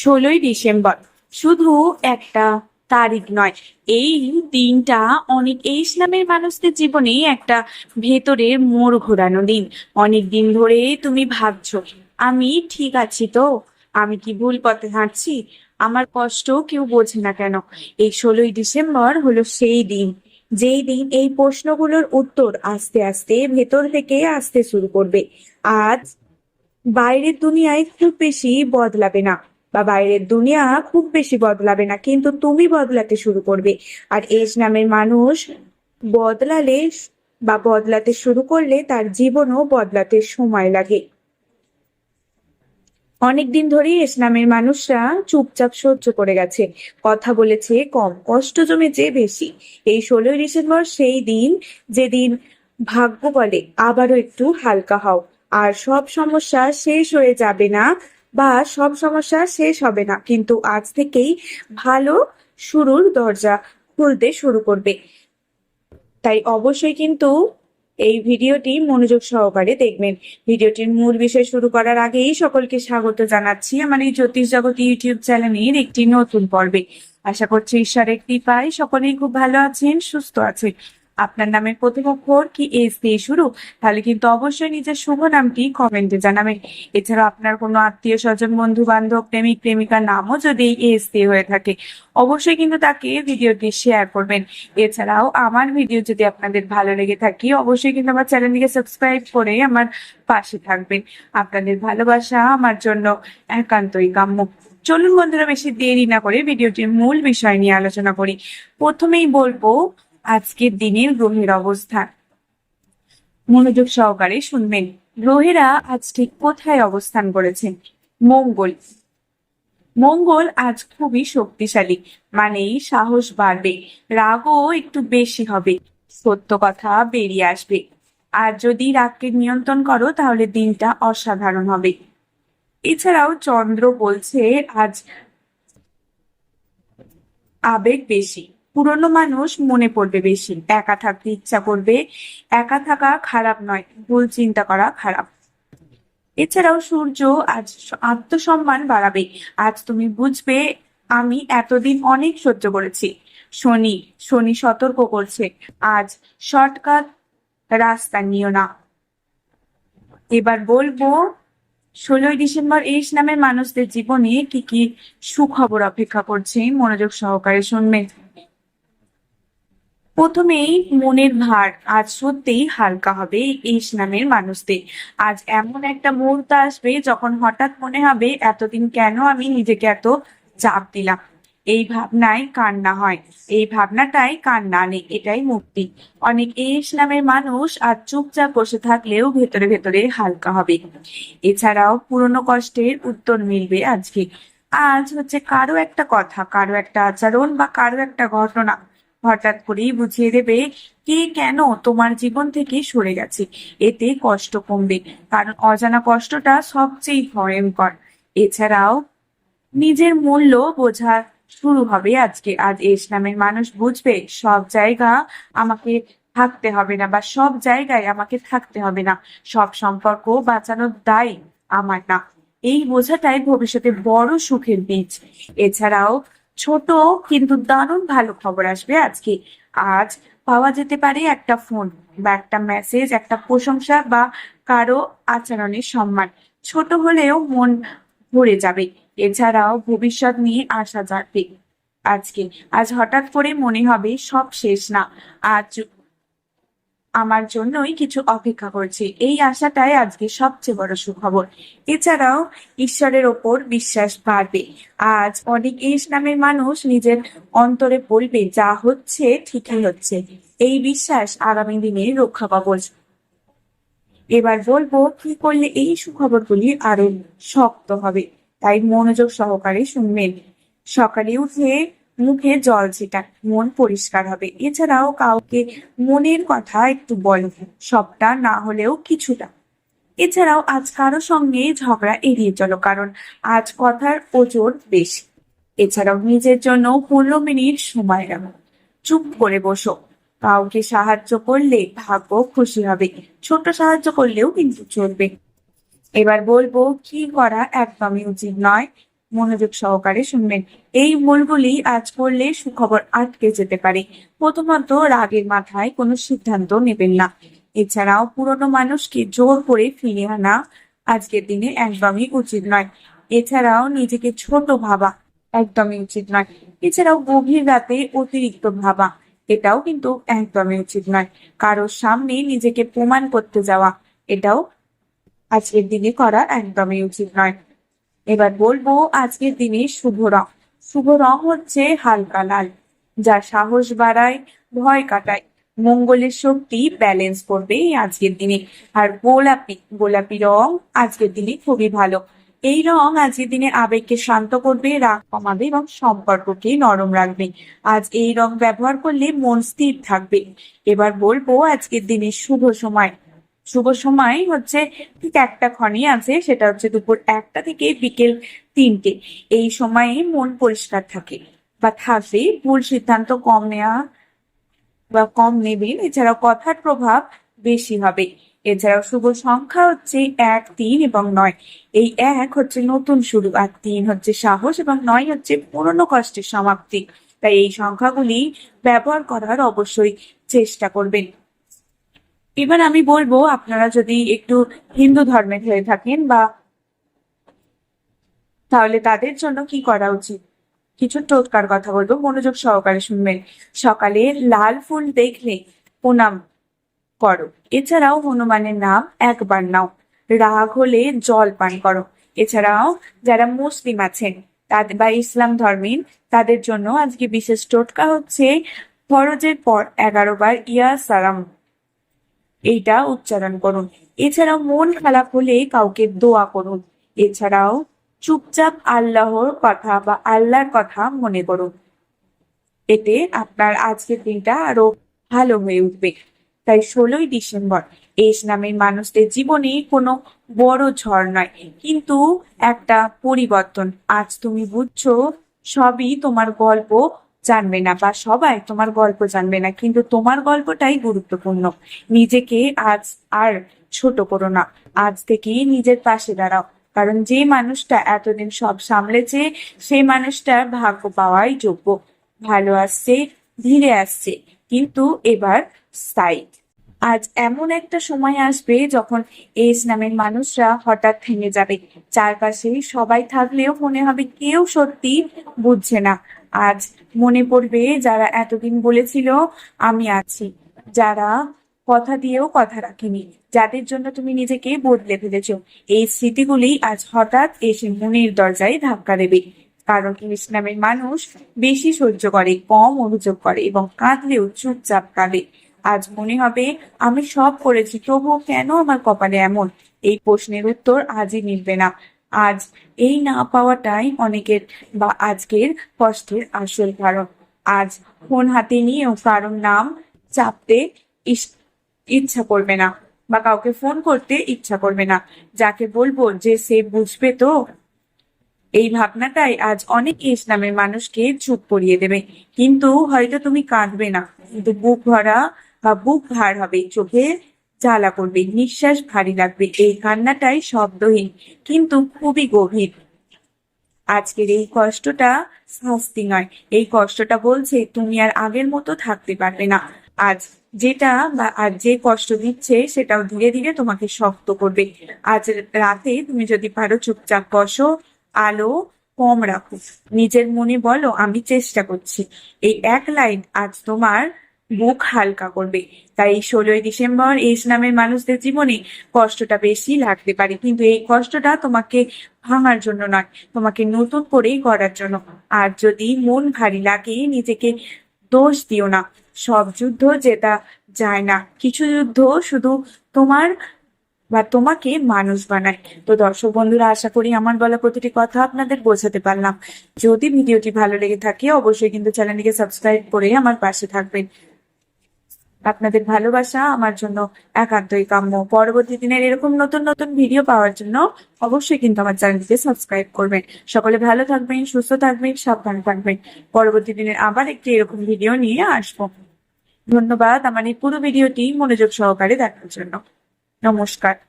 ষোলোই ডিসেম্বর। শুধু একটা তারিখ নয়, এই দিনটা অনেক এই ইসলামের মানুষদের জীবনে একটা ভেতরের মোড় ঘোরানো দিন। অনেক দিন ধরে তুমি ভাবছ, আমি ঠিক আছি তো? আমি কি ভুল পথে হাঁটছি? আমার কষ্ট কেউ বোঝে না কেন? এই ষোলোই ডিসেম্বর হলো সেই দিন, যেই দিন এই প্রশ্নগুলোর উত্তর আস্তে আস্তে ভেতর থেকে আসতে শুরু করবে। আজ বাইরের দুনিয়ায় খুব বেশি বদলাবে না। বা বাইরের দুনিয়া খুব বেশি বদলাবে না, কিন্তু তুমি বদলাতে শুরু করবে। আর এজ নামের মানুষ বদলালে বা বদলাতে শুরু করলে তার জীবনও বদলাতে সময় লাগে। অনেকদিন ধরেই ইসলামের মানুষরা চুপচাপ সহ্য করে গেছে। কথা বলেছে কম, কষ্ট জমেছে বেশি। এই ষোলোই ডিসেম্বর সেই দিন যেদিন ভাগ্য বলে, আবারও একটু হালকা হও। আর সব সমস্যা শেষ হয়ে যাবে না বা সব সমস্যা শেষ হবে না। কিন্তু আজ থেকেই ভালো শুরুর দরজা খুলতে শুরু করবে। তাই অবশ্যই কিন্তু এই ভিডিওটি মনোযোগ সহকারে দেখবেন। ভিডিওটির মূল বিষয় শুরু করার আগেই সকলকে স্বাগত জানাচ্ছি। আমার এই জ্যোতিষ জগৎ ইউটিউব চ্যানেলের একটি নতুন পর্বে। আশা করছি ঈশ্বরের কৃপায় সকলেই খুব ভালো আছেন, সুস্থ আছেন। আপনার নামের প্রথম অক্ষর কি এস দিয়ে শুরু? তাহলে কিন্তু অবশ্যই নিজের শুভ নামটি কমেন্টে জানাবেন। এছাড়া আপনার কোনো আত্মীয় স্বজন, বন্ধু, বান্ধব, প্রেমিক, প্রেমিকার নামও যদি এস দিয়ে হয়ে থাকে, অবশ্যই কিন্তু তাকে ভিডিওটি শেয়ার করবেন। এছাড়াও আমার ভিডিও যদি আপনাদের ভালো লেগে থাকে, অবশ্যই কিন্তু আমার চ্যানেলটিকে সাবস্ক্রাইব করে আমার পাশে থাকবেন। আপনাদের ভালোবাসা আমার জন্য একান্তই কাম্য। চলুন বন্ধুরা, বেশি দেরি না করে ভিডিওটির মূল বিষয় নিয়ে আলোচনা করি। প্রথমেই বলব আজকের দিনের গ্রহের অবস্থান মনোযোগ সহকারে শুনবেন। গ্রহেরা আজ ঠিক কোথায় অবস্থান করেছেন মঙ্গল। মঙ্গল আজ খুবই শক্তিশালী, মানেই সাহস বাড়বে, রাগও একটু বেশি হবে, সত্য কথা বেরিয়ে আসবে। আর যদি রাগকে নিয়ন্ত্রণ করো, তাহলে দিনটা অসাধারণ হবে। এছাড়াও চন্দ্র বলছে, আজ আবেগ বেশি। পুরনো মানুষ মনে পড়বে বেশি। একা থাকতে ইচ্ছা করবে, একা থাকা খারাপ নয়, ভুল চিন্তা করা খারাপ। এছাড়াও সূর্য আজ আত্মসম্মান বাড়াবে। আজ তুমি বুঝবে, আমি এতদিন অনেক সহ্য করেছি। শনি শনি সতর্ক করছে। আজ শর্টকাট রাস্তা নিও না। এবার বলব, ষোলোই ডিসেম্বর এই নামের মানুষদের জীবনে কি কি সুখবর অপেক্ষা করছে, মনোযোগ সহকারে শুনবেন প্রথমেই মনের ভার আজ সত্যিই হালকা হবে এই নামের মানুষদের। আজ এমন একটা মুহূর্ত আসবে যখন হঠাৎ মনে হবে, এতদিন কেন আমি নিজেকে এত চাপ দিলাম? এই ভাবনায় কান্না হয়। এই ভাবনাটাই কান্না নেই, এটাই মুক্তি। অনেক এই ইসলামের মানুষ আর চুপচাপ বসে থাকলেও ভেতরে ভেতরে হালকা হবে। এছাড়াও পুরনো কষ্টের উত্তর মিলবে আজকে। আজ হচ্ছে কারও একটা কথা, কারও একটা আচরণ বা কারও একটা ঘটনা। হঠাৎ করেই বুঝিয়ে দেবে কে কেন তোমার জীবন থেকে সরে গেছে। এতে কষ্ট কমবে, কারণ অজানা কষ্টটা সবচেয়ে ভয়ঙ্কর। এছাড়াও নিজের মূল্য বোঝা শুরু হবে আজকে। আজ ইসলামের মানুষ বুঝবে, সব জায়গা আমাকে থাকতে হবে না বা সব জায়গায় আমাকে থাকতে হবে না। সব সম্পর্ক বাঁচানোর দায় আমার না। এই বোঝাটাই ভবিষ্যতে বড় সুখের বীজ। এছাড়াও ছোট কিন্তু দারুণ ভালো খবর আসবে আজকে। আজ পাওয়া যেতে পারে একটা ফোন বা একটা মেসেজ একটা প্রশংসা বা কারও আচরণের সম্মান। ছোট হলেও মন ভরে যাবে। এছাড়াও ভবিষ্যৎ নিয়ে আসা যাবে আজকে, আজ হঠাৎ করে মনে হবে সব শেষ না। আজ আমার জন্যই কিছু অপেক্ষা করছে। এই আশাটাই আজকে সবচেয়ে বড় সুখবর। এছাড়াও ঈশ্বরের ওপর বিশ্বাস বাড়বে। আজ অনেক ইস নামের মানুষ নিজের অন্তরে বলবে, যা হচ্ছে, ঠিকই হচ্ছে। এই বিশ্বাস আগামী দিনে রক্ষা কবচ এবার বলব, কি করলে এই সুখবরগুলি আরও শক্ত হবে? তাই মনোযোগ সহকারে শুনবেন। সকালে উঠে মুখে জল ছিটান মন পরিষ্কার হবে। এছাড়াও কাউকে মনের কথা একটু বলো, সবটা না হলেও কিছুটা। এছাড়াও আজ কারও সঙ্গে ঝগড়া এড়িয়ে চলো, কারণ আজ কথার ওজন বেশি। এছাড়াও নিজের জন্য পনেরো মিনিট সময় রাখো চুপ করে বসো। কাউকে সাহায্য করলে ভাগ্য খুশি হবে। ছোট সাহায্য করলেও কিন্তু চলবে। এবার বলব, কি করা একদমই উচিত নয়। মনোযোগ সহকারে শুনবেন। এই ভুলগুলি আজ করলে সুখবর আটকে যেতে পারে। প্রথমত, রাগের মাথায় কোনো সিদ্ধান্ত নেবেন না। এছাড়াও, পুরনো মানুষকে জোর করে ফিরে আনা আজকের দিনে একদমই উচিত নয়। এছাড়াও, নিজেকে ছোট ভাবা একদমই উচিত নয়। এছাড়াও, গভীর রাতে অতিরিক্ত ভাবা, এটাও কিন্তু একদমই উচিত নয়। কারোর সামনে নিজেকে প্রমাণ করতে যাওয়া, এটাও আজকের দিনে করা একদমই উচিত নয়। এবার বলব আজকের দিনে শুভ রং। শুভ রং হচ্ছে হালকা লাল, যা সাহস বাড়ায়, ভয় কাটায়। মঙ্গলের শক্তি ব্যালেন্স করবে আজকের দিনে। আর গোলাপি গোলাপি রং আজকের দিনে খুবই ভালো। এই রং আজকের দিনে আবেগকে শান্ত করবে, রাগ কমাবে এবং সম্পর্ককে নরম রাখবে। আজ এই রং ব্যবহার করলে মন স্থির থাকবে। এবার বলব আজকের দিনে শুভ সময়। শুভ সময় হচ্ছে ঠিক একটা ক্ষণই আছে, সেটা হচ্ছে দুপুর একটা থেকে বিকেল তিনটে। এই সময়ে মন পরিষ্কার থাকে বা থাকবে ভুল সিদ্ধান্ত কম নেওয়া বা কম নেবেন এছাড়াও কথার প্রভাব বেশি হবে। এছাড়াও শুভ সংখ্যা হচ্ছে এক, তিন এবং নয়। এই এক হচ্ছে নতুন শুরু, আর তিন হচ্ছে সাহস এবং নয় হচ্ছে পুরনো কষ্টের সমাপ্তি। তাই এই সংখ্যাগুলি ব্যবহার করার অবশ্যই চেষ্টা করবেন। এবার আমি বলব, আপনারা যদি একটু হিন্দু ধর্মের হয়ে থাকেন বা তাহলে তাদের জন্য কি করা উচিত? কিছু টোটকার কথা বলব, মনোযোগ সহকারে শুনবেন। সকালে লাল ফুল দেখলে প্রণাম করো। এছাড়াও হনুমানের নাম একবার নাও। রাগ হলে জল পান করো। এছাড়াও যারা মুসলিম আছেন তাদের বা ইসলাম ধর্মীর তাদের জন্য আজকে বিশেষ টোটকা হচ্ছে ফরজের পর এগারো বার ইয়া সালাম এইটা উচ্চারণ করুন। এছাড়াও মন খারাপ হলে কাউকে দোয়া করুন। এছাড়াও চুপচাপ আল্লাহর কথা বা আল্লাহর কথা মনে করুন। এতে আপনার আজকের দিনটা আরও ভালো হয়ে উঠবে। তাই ষোলোই ডিসেম্বর এস নামের মানুষদের জীবনে কোনো বড় ঝড় নয়। কিন্তু একটা পরিবর্তন। আজ তুমি বুঝছ, সবই তোমার গল্প জানবে না বা সবাই তোমার গল্প জানবে না, কিন্তু তোমার গল্পটাই গুরুত্বপূর্ণ। নিজেকে আজ আর ছোট করো না, আজ থেকেই নিজের পাশে দাঁড়াও। কারণ যে মানুষটা এতদিন সব সামলেছে সেই মানুষটার ভাগ্য পাওয়াই যোগ্য। ভালো আসছে, ধীরে আসছে, কিন্তু এবার স্থায়ী। আজ এমন একটা সময় আসবে যখন এস নামের মানুষরা হঠাৎ থেমে যাবে। চারপাশে সবাই থাকলেও মনে হবে কেউ সত্যি বুঝছে না। আজ মনে পড়বে যারা এতদিন বলেছিল, আমি আছি। যারা কথা দিয়েও কথা রাখেনি। যাদের জন্য তুমি নিজেকে বদলে ফেলেছ। এই স্মৃতিগুলি আজ হঠাৎ এসে মনের দরজায় ধাক্কা দেবে। কারণ ইসলামের মানুষ বেশি সহ্য করে, কম অভিযোগ করে এবং কাঁদলেও চুপচাপ কাঁদে। আজ মনে হবে আমি সব করেছি, তবুও কেন আমার কপালে এমন? এই প্রশ্নের উত্তর আজই মিলবে না। আজ এই না পাওয়াটাই অনেকের বা আজকের কষ্টের আসল কারণ। আজ ফোন হাতে নিয়েও কারোর নাম চাপতে ইচ্ছা করবে না বা কাউকে ফোন করতে ইচ্ছা করবে না। যাকে বলব যে সে বুঝবে তো? এই ভাবনাটাই আজ অনেক ইসলামের মানুষকে চুপ করিয়ে দেবে। কিন্তু হয়তো তুমি কাঁদবে না। কিন্তু বুক ভরা বা বুক ভার হবে, চোখে জ্বালা করবে, নিঃশ্বাস ভারী লাগবে। এই কান্নাটাই শব্দহীন, কিন্তু খুবই গভীর। আজকের এই কষ্টটা শাস্তি নয়। এই কষ্টটা বলছে, তুমি আর আগের মতো থাকতে পারবে না। আজ যেটা বা আর যে কষ্ট দিচ্ছে, সেটাও ধীরে ধীরে তোমাকে শক্ত করবে। আজ রাতে তুমি যদি পারো চুপচাপ বসো, আলো কম রাখো। নিজের মনে বলো, আমি চেষ্টা করছি। এই এক লাইন আজ তোমার বুক হালকা করবে। তাই ষোলোই ডিসেম্বর এস নামের মানুষদের জীবনে কষ্টটা বেশি লাগতে পারে। কিন্তু এই কষ্টটা তোমাকে ভাঙার জন্য নয়, তোমাকে নতুন করে গড়ার জন্য। আর যদি মন ভারী লাগে, নিজেকে দোষ দিও না। সব যুদ্ধ জেতা যায় না। কিছু যুদ্ধ শুধু তোমার বা তোমাকে মানুষ বানায়। তো দর্শক বন্ধুরা, আশা করি আমার বলা প্রতিটি কথা আপনাদের বোঝাতে পারলাম। যদি ভিডিওটি ভালো লেগে থাকে, অবশ্যই কিন্তু চ্যানেলটিকে সাবস্ক্রাইব করে আমার পাশে থাকবেন। আপনাদের ভালোবাসা আমার জন্য একান্তই কাম্য। পরবর্তী দিনের এরকম নতুন নতুন ভিডিও পাওয়ার জন্য অবশ্যই কিন্তু আমার চ্যানেলটিকে সাবস্ক্রাইব করবেন। সকলে ভালো থাকবেন, সুস্থ থাকবেন, সাবধান থাকবেন। পরবর্তী দিনের আবার একটি এরকম ভিডিও নিয়ে আসব। ধন্যবাদ আমার এই পুরো ভিডিওটি মনোযোগ সহকারে দেখার জন্য। নমস্কার।